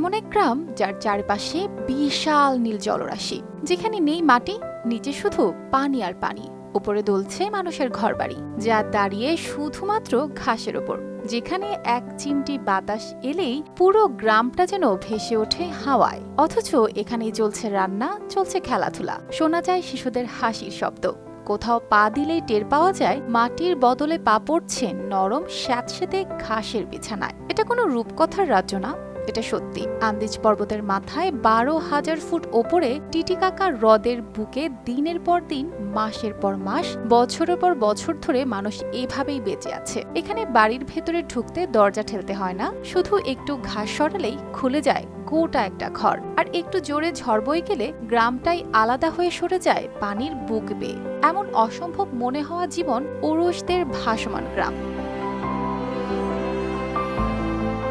এমন এক গ্রাম যার চারপাশে বিশাল নীল জলরাশি, যেখানে নেই মাটি, নিচে শুধু পানি আর পানি। উপরে দুলছে মানুষের ঘরবাড়ি, যা দাঁড়িয়ে শুধুমাত্র ঘাসের ওপর। যেখানে এক চিমটি বাতাস এলেই পুরো গ্রামটা যেন ভেসে ওঠে হাওয়ায়। অথচ এখানেই চলছে রান্না, চলছে খেলাধুলা। শোনা যায় শিশুদের হাসির শব্দ। কোথাও পা দিলেই টের পাওয়া যায় মাটির বদলে পা পড়ছে নরম, স্যাঁতসেতে ঘাসের বিছানায়। এটা কোনো রূপকথার রাজ্য না। এটা সত্যি। আন্দিজ পর্বতের মাথায় বারো হাজার ফুট ওপরে টিটিকাকা হ্রদের বুকে দিনের পর দিন, মাসের পর মাস, বছরের পর বছর ধরে মানুষ এভাবেই বেঁচে আছে। এখানে বাড়ির ভেতরে ঢুকতে দরজা ঠেলতে হয় না। শুধু একটু ঘাস সরালেই খুলে যায় গোটা একটা ঘর। আর একটু জোরে ঝড় বয়ে গেলে গ্রামটাই আলাদা হয়ে সরে যায় পানির বুক বেয়ে। এমন অসম্ভব মনে হওয়া জীবন ওরসদের ভাসমান গ্রাম।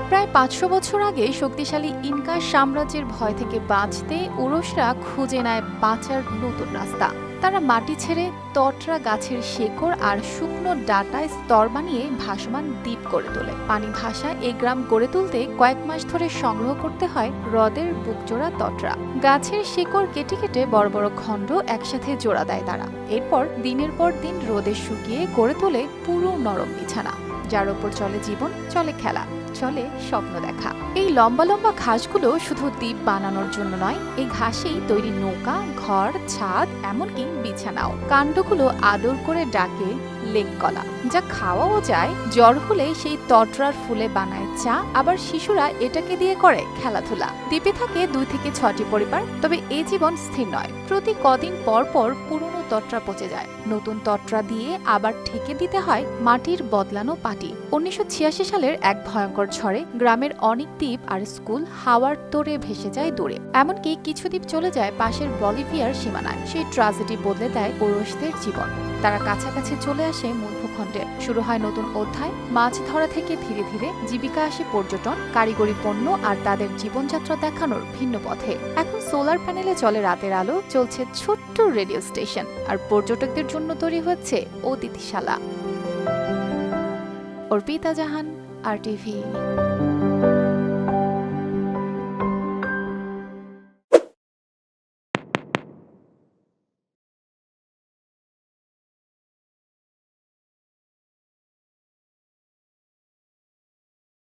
প্রায় পাঁচশো বছর আগে শক্তিশালী ইনকা সাম্রাজ্যের ভয় থেকে বাঁচতে উরসরা খুঁজে নেয় বাঁচার নতুন রাস্তা। তারা মাটি ছেড়ে তটরা গাছের শেকড় আর শুকনো ডাটায় স্তর বানিয়ে ভাসমান দ্বীপ গড়ে তোলে। পানি ভাষা এই গ্রাম গড়ে তুলতে কয়েক মাস ধরে সংগ্রহ করতে হয় হ্রদের বুকজোড়া তটরা। গাছের শিকড় কেটে কেটে বড় বড় খণ্ড একসাথে জোড়া দেয় তারা। এরপর দিনের পর দিন রোদে শুকিয়ে গড়ে তোলে পুরো নরম বিছানা, যার ওপর চলে জীবন, চলে খেলা। চলে স্বপ্ন দেখা। এই লম্বা লম্বা ঘাসগুলো শুধু দ্বীপ বানানোর জন্য নয়, এই ঘাসেই তৈরি নৌকা, ঘর, ছাদ, এমনকি বিছানাও। কাণ্ডগুলো আদর করে ডাকে লেক কলা যা খাওয়াও যায়, জ্বর হলে সেই তটরার ফুলে বানায় চা, আবার শিশুরা এটাকে দিয়ে করে খেলাধুলা। দ্বীপে থাকে দুই থেকে ছটি পরিবার, তবে এই জীবন স্থির নয়। প্রতি কদিন পর পর পুরনো তটরা পচে যায়। নতুন তটরা দিয়ে আবার ঠেকে দিতে হয় মাটির বদলানো পাটি। উনিশশো ছিয়াশি সালের এক ভয়ঙ্কর ঝড়ে গ্রামের অনেক দ্বীপ আর স্কুল হাওয়ার তোরে ভেসে যায় দূরে। এমনকি কিছু দ্বীপ চলে যায় পাশের বলিভিয়ার সীমানায়। সেই ট্রাজেডি বদলে দেয় ওরসদের জীবন। তারা কাছাকাছি চলে আসে মূল ভূখণ্ডে শুরু হয় নতুন অধ্যায়। মাছ ধরা থেকে ধীরে ধীরে জীবিকা আসে পর্যটন, কারিগরি পণ্য আর তাদের জীবনযাত্রা দেখানোর ভিন্ন পথে। এখন সোলার প্যানেলে চলে রাতের আলো, চলছে ছোট্ট রেডিও স্টেশন। আর পর্যটকদের জন্য তৈরি হচ্ছে অতিথিশালা। অর্পিতা জাহান RTV.